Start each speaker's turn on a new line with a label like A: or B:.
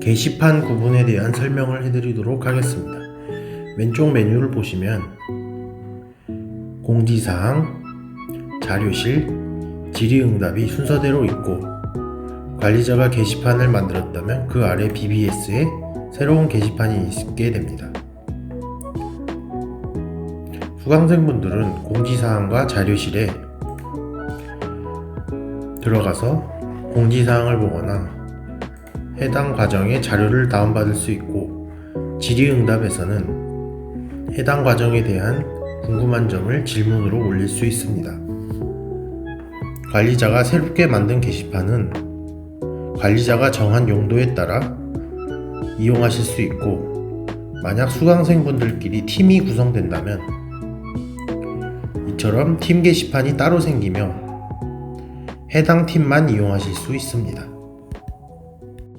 A: 게시판 구분에 대한 설명을 해드리도록 하겠습니다. 왼쪽 메뉴를 보시면 공지사항, 자료실, 질의응답이 순서대로 있고 관리자가 게시판을 만들었다면 그 아래 BBS에 새로운 게시판이 있게 됩니다. 수강생분들은 공지사항과 자료실에 들어가서 공지사항을 보거나 해당 과정의 자료를 다운받을 수 있고 질의응답에서는 해당 과정에 대한 궁금한 점을 질문으로 올릴 수 있습니다. 관리자가 새롭게 만든 게시판은 관리자가 정한 용도에 따라 이용하실 수 있고 만약 수강생분들끼리 팀이 구성된다면 이처럼 팀 게시판이 따로 생기며 해당 팀만 이용하실 수 있습니다.